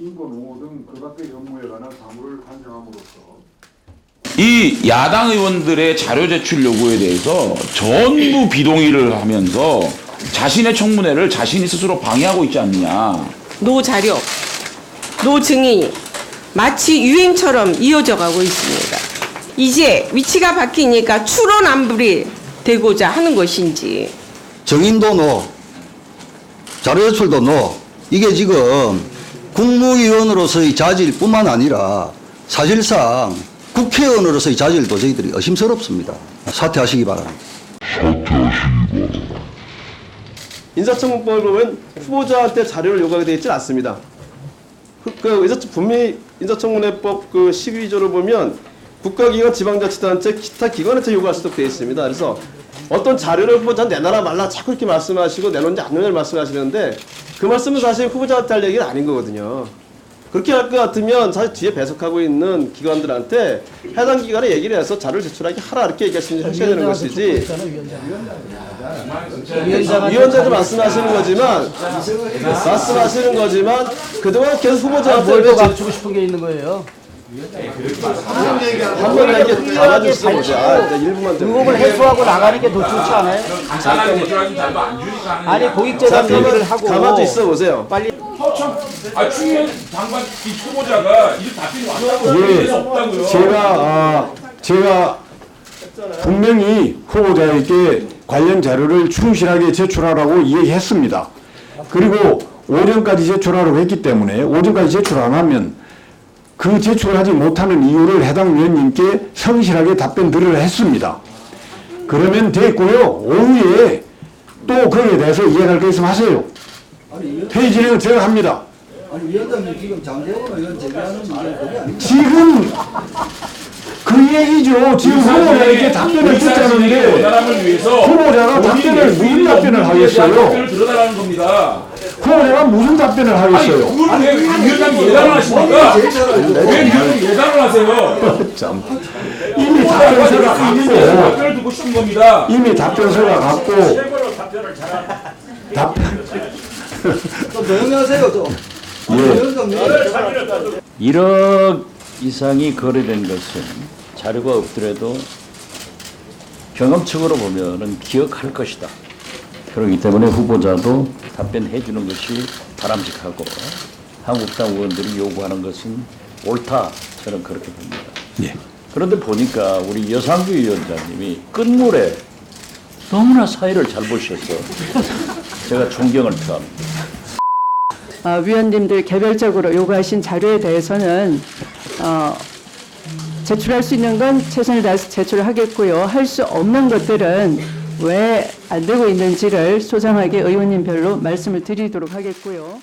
인권 옹호 등 그밖의 업무에 관한 사무를 간정함으로써 이 야당 의원들의 자료 제출 요구에 대해서 전부 비동의를 하면서 자신의 청문회를 자신이 스스로 방해하고 있지 않느냐. 노 자료, 노 증인 마치 유행처럼 이어져 가고 있습니다. 이제 위치가 바뀌니까 추론안불이 되고자 하는 것인지 정인도 노, 자료 제출도 노. 이게 지금 국무위원으로서의 자질뿐만 아니라 사실상 국회의원으로서의 자질도 저희들이 의심스럽습니다. 사퇴하시기 바랍니다. 인사청문법을 보면 후보자한테 자료를 요구하게 되어 있지 않습니다. 그, 그 인사, 분명히 인사청문회법 그 12조를 보면 국가기관 지방자치단체 기타 기관한테 요구할 수 있도록 되어 있습니다. 그래서 어떤 자료를 후보자한테 내놔라 말라 자꾸 이렇게 말씀하시고 내놓는지 안 내놓는지 말씀하시는데 그 말씀은 사실 후보자한테 할 얘기는 아닌 거거든요. 그렇게 할 것 같으면 사실 뒤에 배석하고 있는 기관들한테 해당 기관에 얘기를 해서 자료를 제출하게 하라 이렇게 얘기하시면 하셔야 되는 것이지 위원장도 말씀하시는 거지만 말씀하시는 거지만 그동안 계속 후보자한테 뭘왜또 제- 감추고 싶은 게 있는 거예요? 한번 이렇게 담아줄 수 보자. 아, 이제 1분만 좀. 의혹을 해소하고 나가는 게 더 좋지 않아요? 간단하게 제출하지 말고 안 주니까 하는 아니. 고익재단 얘기를 하고 가만히 있어 보세요. 빨리 아, 추미애 장관 이 후보자가 이 답변이 왔다고 예, 수 없다고요. 제가 아, 제가 분명히 후보자에게 관련 자료를 충실하게 제출하라고 이야기했습니다. 그리고 오전까지 제출하라고 했기 때문에 오전까지 제출 안 하면 그 제출하지 못하는 이유를 해당 위원님께 성실하게 답변 드리려 했습니다. 그러면 됐고요. 오후에 또 거기에 대해서 이해할 거 있으면 하세요. 회의 진행은 제가 합니다. 아니 위원장님 지금 장재원 의원 제기하는 문제는 그게 아닙니다. 지금 그 얘기죠. 지금 후보자에게 답변을 듣자는데 후보자가 답변을 무슨 답변을 하겠어요? 답변을 들어달라는 겁니다. 후보자가 무슨 답변을 하겠어요? 그걸 왜 위원장이 예단을 하십니까? 왜 위원장이 예단을 하세요? 이미 답변서가 답변을 듣고 싶은 겁니다. 이미 답변서가 갔고 답변 좀 조용히 하세요 좀. 위원장님. 1억 이상이 거래된 것은 자료가 없더라도 경험적으로 보면은 기억할 것이다. 그렇기 때문에 후보자도 답변해 주는 것이 바람직하고 한국당 의원들이 요구하는 것은 옳다. 저는 그렇게 봅니다. 예. 그런데 보니까 우리 여상규 위원장님이 끝물에 너무나 사회를 잘 보셔서 제가 존경을 표합니다. 어, 위원님들 개별적으로 요구하신 자료에 대해서는 어, 제출할 수 있는 건 최선을 다해서 제출하겠고요. 할 수 없는 것들은 왜 안 되고 있는지를 소상하게 의원님별로 말씀을 드리도록 하겠고요.